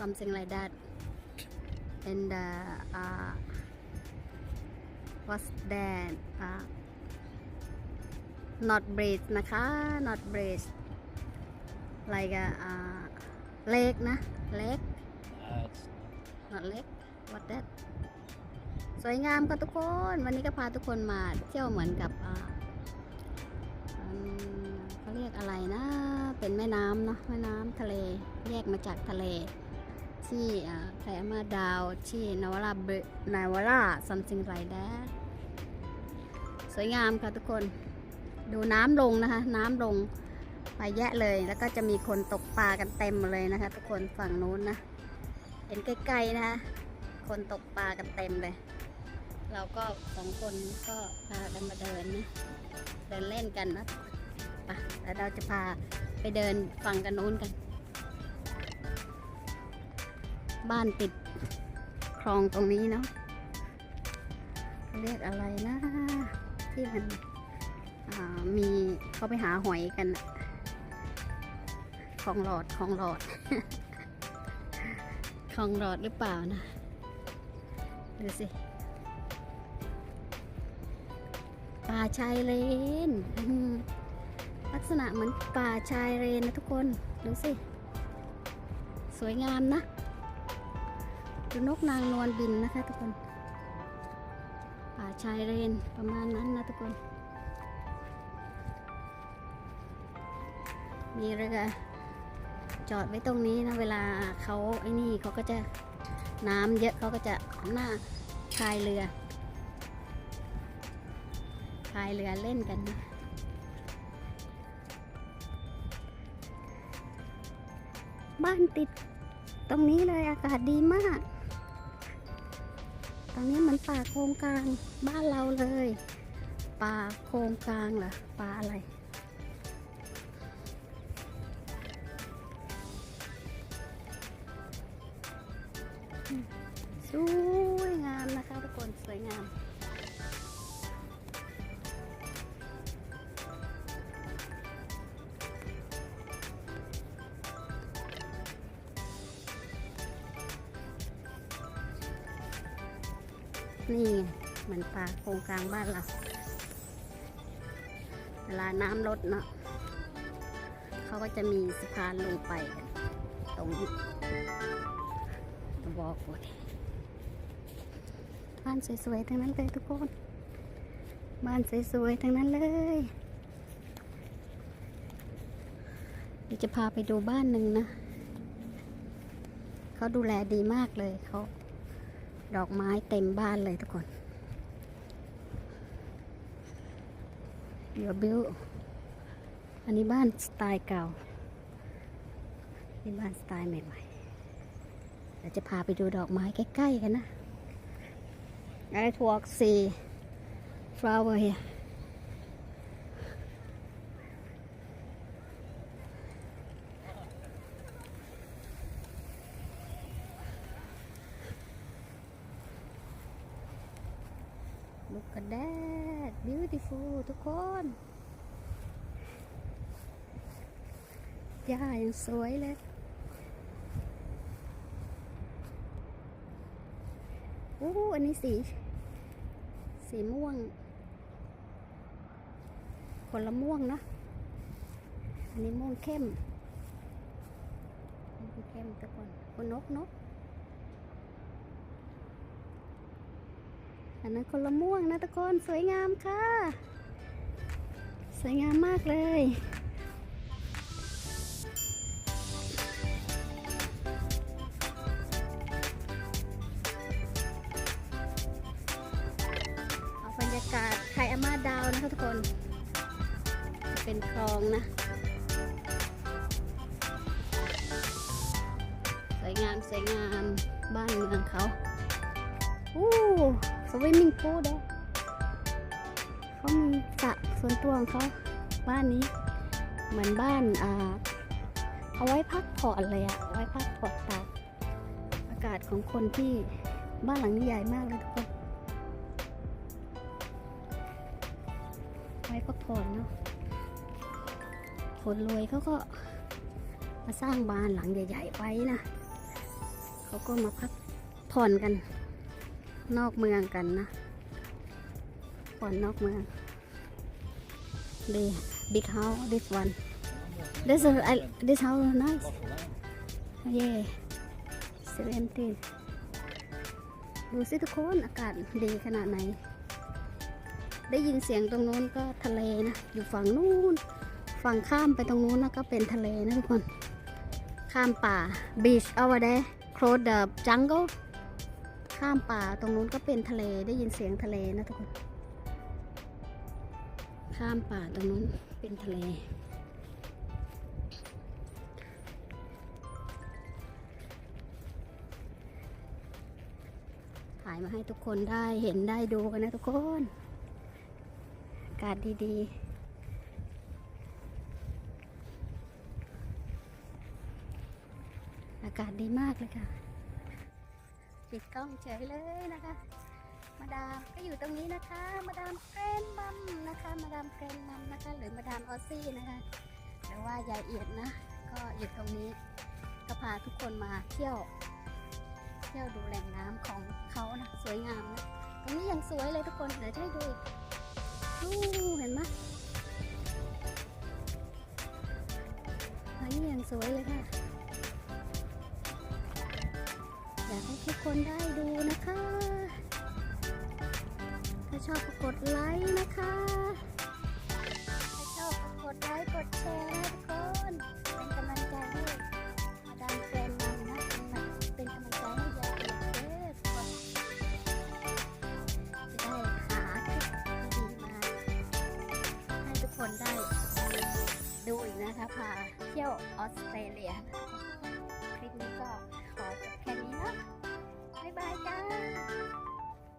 something like that and uh, uh, what's that uh, not bridge นะคะ not bridge like a uh, lake นะ lake Uh, it's not lake what that สวยงามค่ะทุกคน วันนี้ก็พาทุกคนมาเที่ยวเหมือนกับอ่าอืมเขาเรียกอะไรนะ เป็นแม่น้ำเนาะแม่น้ำทะเลแยกมาจากทะเล ที่แพรมาดาวที่นาวาราเบนาวารา something like that สวยงามค่ะทุกคนดูน้ำลงนะคะ น้ำลงไปแยะเลยแล้วก็จะมีคนตกปลากันเต็มเลยนะคะ ทุกคนฝั่งนู้นนะ เห็นใกล้ๆนะคะคนตกปลากันเต็มเลย เราก็สองคนก็พากันมาเดินนะเดินเล่นกันนะไปแล้วเราจะพา ไปเดินฝั่งกันนู้นกัน บ้านติดคลองตรงนี้เนาะเรียกอะไรนะ ที่มันมีเขาไปหาหอยกันคลองหลอดคลองหลอดคลองหลอดหรือเปล่านะดูสิป่าชายเลน กษณะเหมือนป่าชายเลนนะทุกคน ดูสิ สวยงามนะดูนกนางนวลบินนะคะทุกคน ป่าชายเลนประมาณนั้นนะทุกคน มีเรือจอดไว้ตรงนี้นะเวลาเขาไอ้นี่เขาก็จะน้ำเยอะเขาก็จะหน้าพายเรือพายเรือเล่นกันนะ บ้านติด ตรงนี้เลยอากาศดีมาก ตรงนี้เหมันป่าโครงกลางบ้านเราเลย ป่าโครงกลางเหรอป่าอะไรสวยงามนะคะทุกคนสวยงาม นี่ไงเหมือนป่าโครงกลางบ้านเราเวลาน้ำลดเนาะเขาก็จะมีสะพานลงไปกันตรงนี้บอกไว้บ้านสวยๆทั้งนั้นเลยทุกคน บ้านสวยๆทั้งนั้นเลยเดี๋ยวจะพาไปดูบ้านหนึ่งนะ เขาดูแลดีมากเลยเขา ดอกไม้เต็มบ้านเลยทุกคนเดี๋ยวบิวอันนี้บ้านสไตล์เก่า นี่บ้านสไตล์ใหม่ๆเดี๋ยวจะพาไปดูดอกไม้ใกล้ๆกันนะ I walk see flower here Look at that beautiful ทุกคนหญ้ายังสวยเลย โอ้ อันนี้สี สีม่วงคนละม่วงเนะอันนี้ม่วงเข้มม่วงเข้มทุกคนคนนกนก อันนั้นคนละม่วงนะทุกคนสวยงามค่ะ สวยงามมากเลยเอาบรรยากาศไทยอามาดาวนะคะทุกคน เป็นคลองนะ สวยงามสวยงามบ้านเมืองเขา อู้ สวิมมิ่งพูลด้วยเขามีสระส่วนตัวของเขาบ้านนี้ เหมือนบ้านอ่าเอาไว้พักผ่อนเลยอะเอาไว้พักผ่อนตากอากาศของคนที่บ้านหลังนี้ใหญ่มากเลยทุกคนไว้พักผ่อนเนาะคนรวยเขาก็มาสร้างบ้านหลังใหญ่ ๆ ไว้นะ เขาก็มาพักผ่อนกัน นอกเมืองกันนะผ่อนนอกเมือง the big house this one this is I, this house is nice yeah s e v e n t e ดูสิทุกคนอากาศดีขนาดไหน ได้ยินเสียงตรงนู้นก็ทะเลนะ อยู่ฝั่งนู้น ฝั่งข้ามไปตรงนู้นนะก็เป็นทะเลนะทุกคน ข้ามป่า beach over there close the jungle ข้ามป่าตรงนู้นก็เป็นทะเลได้ยินเสียงทะเลนะทุกคน ข้ามป่าตรงนู้นเป็นทะเล ถ่ายมาให้ทุกคนได้เห็นได้ดูกันนะทุกคนอากาศดีๆอากาศดีมากเลยค่ะ ปิดกล้องเฉยเลยนะคะ มาดามก็อยู่ตรงนี้นะคะ มาดามแกรนมัมนะคะ มาดามแกรนมัมนะคะ หรือมาดามออซี่นะคะ หรือว่ายายเอียดนะ ก็อยู่ตรงนี้ ก็พาทุกคนมาเที่ยว เที่ยวดูแหล่งน้ำของเขานะ สวยงามนะ ตรงนี้ยังสวยเลยทุกคน เดี๋ยวจะให้ดูอีกดูเห็นไหมอันนี้ยังสวยเลยค่ะ อยากให้ทุกคนได้ดูนะคะ ถ้าชอบก็กดไลค์นะคะ ถ้าชอบก็กดไลค์กดแชร์นะทุกคน เป็นกำลังใจให้มาดามแกรนมัมนะเป็นกำลังใจให้ยายเด็กเด้อทุกคนจะได้หาคลิปดีๆมาให้ทุกคนได้ดูอีกนะคะพาเที่ยวออสเตรเลียคลิปนี้ก็ขอแค่ 拜拜。